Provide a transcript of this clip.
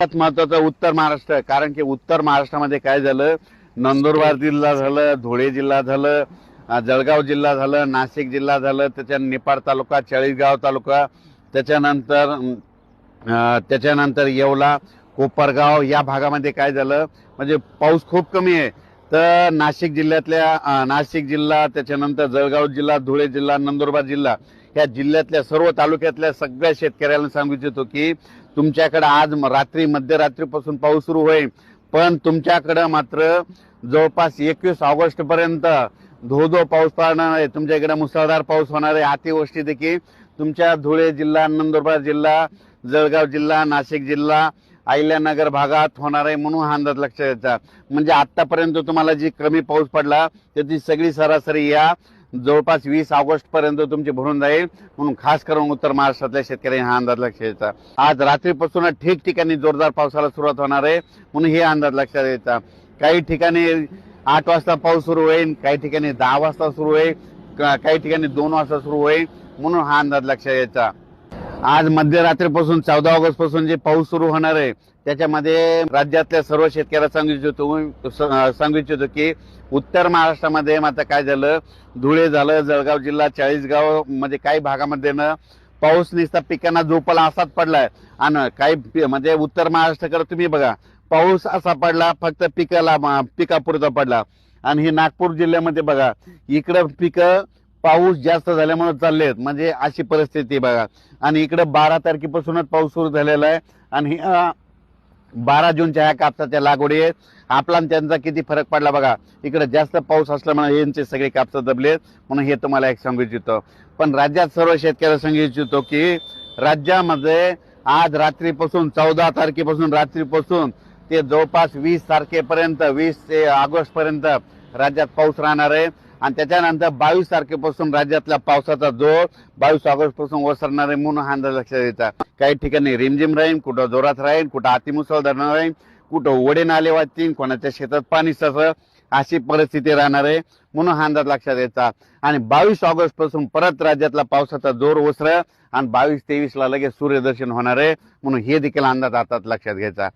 सगळ्यात महत्वाचं उत्तर महाराष्ट्र कारण की उत्तर महाराष्ट्रामध्ये काय झालं? नंदुरबार जिल्हा झालं धुळे जिल्हा झालं जळगाव जिल्हा झालं नाशिक जिल्हा झालं त्याच्या निपाड तालुका चाळीसगाव तालुका त्याच्यानंतर त्याच्यानंतर येवला कोपरगाव या भागामध्ये काय झालं? म्हणजे पाऊस खूप कमी आहे. तर नाशिक जिल्ह्यातल्या नाशिक जिल्हा त्याच्यानंतर जळगाव जिल्हा धुळे जिल्हा नंदुरबार जिल्हा या जिल्ह्यातल्या सर्व तालुक्यातल्या सगळ्या शेतकऱ्याला सांगू इच्छितो की तुमच्याकडं आज रात्री मध्यरात्रीपासून पाऊस सुरू होईल. पण तुमच्याकडं मात्र जवळपास एकवीस ऑगस्ट पर्यंत धो धो पाऊस पडणार आहे. तुमच्या इकडे मुसळधार पाऊस होणार आहे. अतिवृष्टी देखील तुमच्या धुळे जिल्हा नंदुरबार जिल्हा जळगाव जिल्हा नाशिक जिल्हा अहिल्यानगर भागात होणार आहे म्हणून हा अंदाज लक्षात यायचा म्हणजे आतापर्यंत तुम्हाला जी कमी पाऊस पडला त्याची सगळी सरासरी या जवळपास वीस ऑगस्ट पर्यंत तुमची भरून जाईल. म्हणून खास करून उत्तर महाराष्ट्रातल्या शेतकऱ्यांनी हा अंदाज लक्षात यायचा आज रात्रीपासून ठिकठिकाणी जोरदार पावसाला सुरुवात होणार आहे. म्हणून हे अंदाज लक्षात यायचा काही ठिकाणी आठ वाजता पाऊस सुरू होईल काही ठिकाणी दहा वाजता सुरू होईल का- काही ठिकाणी दोन वाजता सुरू होईल. म्हणून हा अंदाज लक्षात यायचा आज मध्यरात्रीपासून चौदा ऑगस्टपासून जे पाऊस सुरू होणार आहे त्याच्यामध्ये राज्यातल्या सर्व शेतकऱ्याला सांगू इच्छितो स- सांगू इच्छितो की उत्तर महाराष्ट्रामध्ये आता काय झालं धुळे झालं जळगाव जिल्हा चाळीसगावमध्ये काही भागामध्ये ना पाऊस निसता पिकांना झोपला असाच पडलाय. आणि काही म्हणजे उत्तर महाराष्ट्राकडे तुम्ही बघा पाऊस असा पडला फक्त पिकाला पिकापुरता पडला. आणि हे नागपूर जिल्ह्यामध्ये बघा इकडं पिकं पाऊस जास्त झाल्यामुळे चालले आहेत म्हणजे अशी परिस्थिती बघा. आणि इकडं बारा तारखेपासूनच पाऊस सुरू झालेला आहे. आणि बारा जूनच्या ह्या कापसाच्या लागवडी आहेत. आपला आणि त्यांचा किती फरक पडला बघा. इकडे जास्त पाऊस असल्यामुळे यांचे सगळे कापसं दबले आहेत म्हणून हे तुम्हाला एक सांगू इच्छितो. पण राज्यात सर्व शेतकऱ्याला सांगू इच्छितो की राज्यामध्ये आज रात्रीपासून चौदा तारखेपासून रात्रीपासून ते जवळपास वीस तारखेपर्यंत वीस ते ऑगस्टपर्यंत राज्यात पाऊस राहणार आहे. आणि त्याच्यानंतर बावीस तारखेपासून राज्यातला पावसाचा जोर बावीस ऑगस्टपासून ओसरणार आहे म्हणून हा अंदाज लक्षात येतात काही ठिकाणी रिमझिम राहील कुठं जोरात राहील कुठं अतिमुसळधार राहील कुठं वडे नाले वाचतील कोणाच्या शेतात पाणी ससं अशी परिस्थिती राहणार आहे. म्हणून हा अंदाज लक्षात यायचा आणि बावीस ऑगस्टपासून परत राज्यातला पावसाचा जोर ओसर आणि बावीस तेवीसला लगेच सूर्यदर्शन होणार आहे. म्हणून हे देखील अंदाज आता लक्षात घ्यायचा.